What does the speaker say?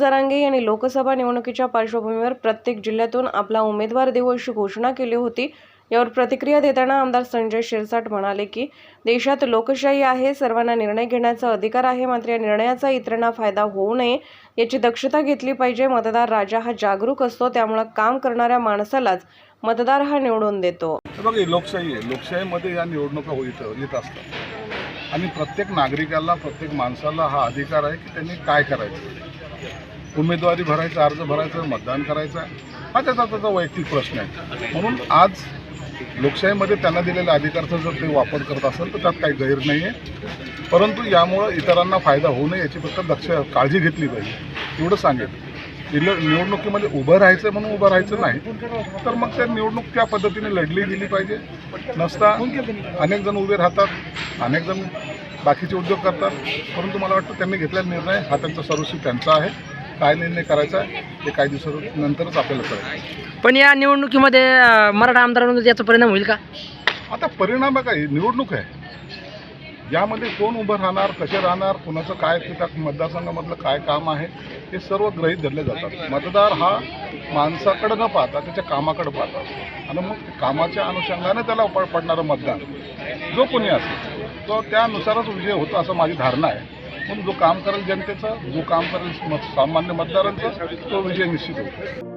जरांगे यांनी लोकसभा निवडणुकीच्या पार्श्वभूमीवर प्रत्येक जिल्ह्यातून आपला उमेदवार देऊ अशी घोषणा केली होती. यावर प्रतिक्रिया देताना आमदार संजय शिरसाट म्हणाले की देशात लोकशाही आहे सर्वांना निर्णय घेण्याचा अधिकार आहे मात्र या निर्णयाचा इतरांना फायदा होऊ नये याची दक्षता घेतली पाहिजे. मतदार राजा हा जागरूक असतो त्यामुळे काम करणाऱ्या माणसालाच मतदार हा निवडून देतो. लोकशाही आहे. लोकशाहीमध्ये या निवडणुका होईत येत असतात. आणि प्रत्येक नागरिकाला प्रत्येक माणसाला हा अधिकार आहे की त्यांनी काय करायचं. उमेदवारी भरायचा अर्ज भरायचा मतदान करायचं हा त्याचा त्याचा वैयक्तिक प्रश्न आहे. म्हणून आज लोकशाहीमध्ये त्यांना दिलेल्या अधिकाराचा जर ते वापर करत असेल तर त्यात काही गैर नाही आहे परंतु यामुळं इतरांना फायदा होऊ नये याची फक्त दक्ष काळजी घेतली पाहिजे. एवढं सांगेल निवडणुकीमध्ये उभं राहायचं म्हणून उभं राहायचं नाही तर मग त्या निवडणूक त्या पद्धतीने लढली गेली पाहिजे. नसता अनेक जण उभे राहतात अनेक जण बाकीचे उद्योग करतात परंतु मला वाटतं त्यांनी घेतलेला निर्णय हा त्यांचा सर्वस्वी त्यांचा आहे. काय निर्णय करायचा आहे ते काही दिवसानंतरच आपल्याला कळेल. पण या निवडणुकीमध्ये मराठा आमदारांवर याचा परिणाम होईल का? आता परिणाम काय निवडणूक आहे. यामध्ये कोण उभं राहणार कसे राहणार कुणाचं काय त्या मतदारसंघामधलं काय काम आहे हे सर्व ग्रहीत धरले जातात. मतदार हा माणसाकडं न पाहता त्याच्या कामाकडे पाहतात आणि मग कामाच्या अनुषंगाने त्याला उप पडणारं मतदान. जो कोणी असेल तो त्यानुसारच विजय होतो असं माझी धारणा आहे. पण जो काम करेल जनतेचं जो काम करेल मत सामान्य मतदारांचा तो विजय निश्चित होतो